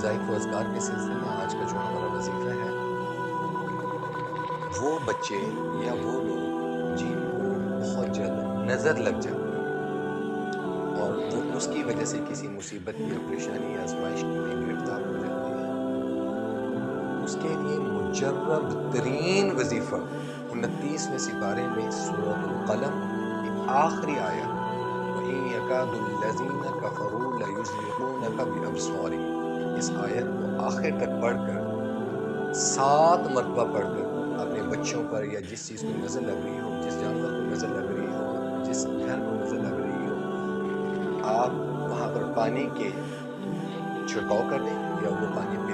वज़ाइफ व अज़कार के सिलसिले में आज का जो हमारा वजीफ़ा है, वो बच्चे या वो लोग जिनको बहुत जल्द नज़र लग जाती और वो उसकी वजह से किसी मुसीबत या परेशानी या आजमाइश में गिरफ़्तार हो जाती है। उसके लिए मुजरब तरीन वजीफ़ा उनतीसवें सिपारे में सूरत कलम की आखिरी आया वहीं यकादुल्लज़ीन कफ़रू लयुज़लिक़ूनक बिअबसारिहिम इस आयत को आखिर तक पढ़कर, सात मरतबा पढ़कर, अपने बच्चों पर या जिस चीज़ को नज़र लग रही हो, जिस जानवर को नज़र लग रही हो, जिस घर को नज़र लग रही हो, आप वहाँ पर पानी के छिड़काव कर दें या वो पानी